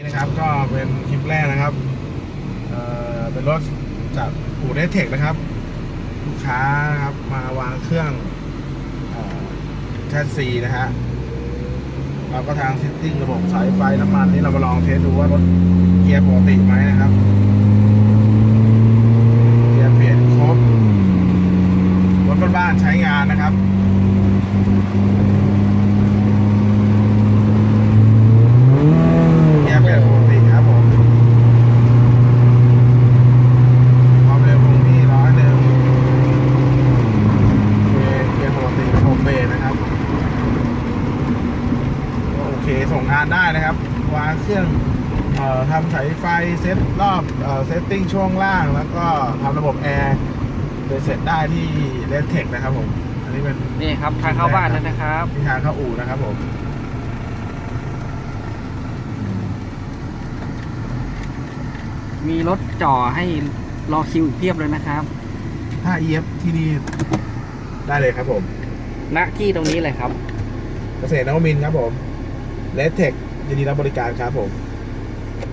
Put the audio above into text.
นี่นะครับก็เป็นคลิปแรกนะครับเอ่อเป็นรถจากอู่เดเทคนะครับ ลูกค้านะครับมาวางเครื่องแชสซีนะฮะเราก็ทางซิตติ้งระบบสายไฟน้ำมันนี่เรามาลองเทสดูว่ารถเกียร์ปกติไหมนะครับเกียร์เปลี่ยนครบรถบ้านๆใช้งานนะครับ เกียร์เปลี่ยนปกติครับผม ความเร็วคงที่ร้อยหนึ่งเกียร์เกียร์ปกติโฮมเบย์นะครับก็โอเค ส่งงานได้นะครับ วางเครื่องเอ่อทำสายไฟเซตรอบเอ่อเซตติ้งช่วงล่าง แล้วก็ทำระบบแอร์โดยเสร็จได้ที่เลนเทคนะครับผม อันนี้เป็นนี่ครับทางเข้าบ้านแล้วนะครับที่ทางเข้าอู่นะครับผมมีรถจ่อให้รอคิวอีกเพียบเลยนะครับ ถ้า EF ที่นี่ได้เลยครับผม ณ ที่ตรงนี้เลยครับ เกษตรนวมินทร์ครับผม เลสเทคยินดีรับบริการครับผม